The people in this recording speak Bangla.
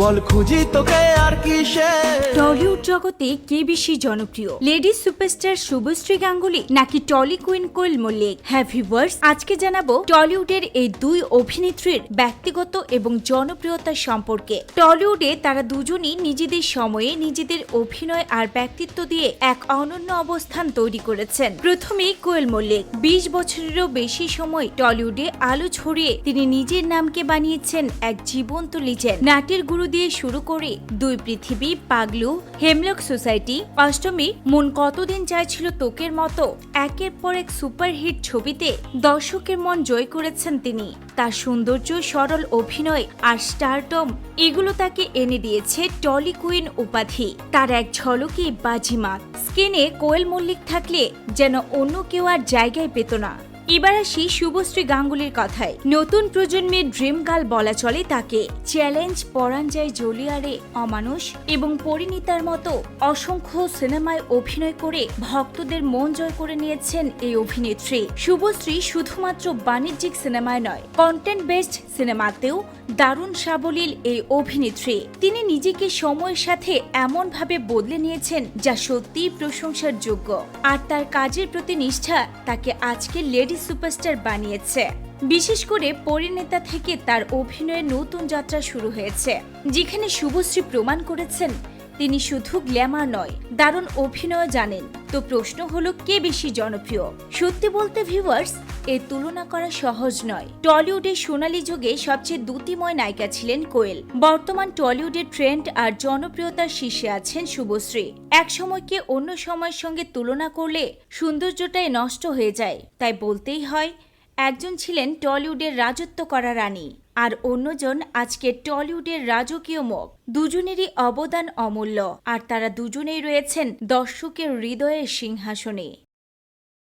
বল খুঁজি তোকে আর কিসে? টলিউড জগতে কে বেশি জনপ্রিয়? লেডি সুপারস্টার শুভশ্রী গাঙ্গুলি নাকি টলি কুইন কোয়েল মল্লিক? হ্যাঁ ভিউয়ার্স আজকে জানাব টলিউডের এই দুই অভিনেত্রীর ব্যক্তিগত এবং জনপ্রিয়তা সম্পর্কে। টলিউডে তারা দুজনই নিজেদের সময়ে নিজেদের অভিনয় আর ব্যক্তিত্ব দিয়ে এক অনন্য অবস্থান তৈরি করেছেন। প্রথমেই কোয়েল মল্লিক। বিশ বছরেরও বেশি সময় টলিউডে আলো ছড়িয়ে তিনি নিজের নামকে বানিয়েছেন এক জীবন্ত লিজেন্ড নাটের গুরু দিয়ে শুরু করে দুই পৃথিবী, পাগলু, হেমলক সোসাইটি, অষ্টমী, মন কতদিন চাইছিল তোকের মতো একের পর এক সুপারহিট ছবিতে দর্শকের মন জয় করেছেন তিনি। তার সৌন্দর্য, সরল অভিনয় আর স্টারটম এগুলো তাকে এনে দিয়েছে টলি কুইন উপাধি। তার এক ঝলকে বাজিমাত স্ক্রিনে কোয়েল মল্লিক থাকলে যেন অন্য কেউ আর জায়গায় পেত না। এবার আসি শুভশ্রী গাঙ্গুলির কথায়। নতুন প্রজন্মের ড্রিম গার্ল বলা চলে তাকে। চ্যালেঞ্জ পরাঞ্জয় জলিয়ারে অমানুষ এবং পরিণীতার মতো অসংখ্য সিনেমায় অভিনয় করে ভক্তদের মন জয় করে নিয়েছেন এই অভিনেত্রী। শুভশ্রী শুধুমাত্র বাণিজ্যিক সিনেমায় নয় কন্টেন্ট বেসড সিনেমাতেও দারুণ সাবলীল এই অভিনেত্রী। তিনি নিজেকে সময়ের সাথে এমনভাবে বদলে নিয়েছেন যা সত্যিই প্রশংসার যোগ্য। আর তার কাজের প্রতি নিষ্ঠা তাকে আজকে লেডি সুপারস্টার বানিয়েছে। বিশেষ করে পরিণেতা থেকে তার অভিনয়ের নতুন যাত্রা শুরু হয়েছে। যেখানে শুভশ্রী প্রমাণ করেছেন তিনি শুধু গ্ল্যামার নয়, দারুণ অভিনয় জানেন। তো প্রশ্ন হলো, কে বেশি জনপ্রিয়? সত্যি বলতে ভিউয়ার্স এর তুলনা করা সহজ নয়। টলিউডের সোনালী যুগে সবচেয়ে দ্যুতিময় নায়িকা ছিলেন কোয়েল। বর্তমান টলিউডের ট্রেন্ড আর জনপ্রিয়তার শীর্ষে আছেন শুভশ্রী। এক সময়কে অন্য সময়ের সঙ্গে তুলনা করলে সৌন্দর্যটাই নষ্ট হয়ে যায়। তাই বলতেই হয় একজন ছিলেন টলিউডের রাজত্ব করা রানী আর অন্যজন আজকে টলিউডের রাজকীয় মুখ। দুজনেরই অবদান অমূল্য আর তারা দুজনেই রয়েছেন দর্শকের হৃদয়ের সিংহাসনে।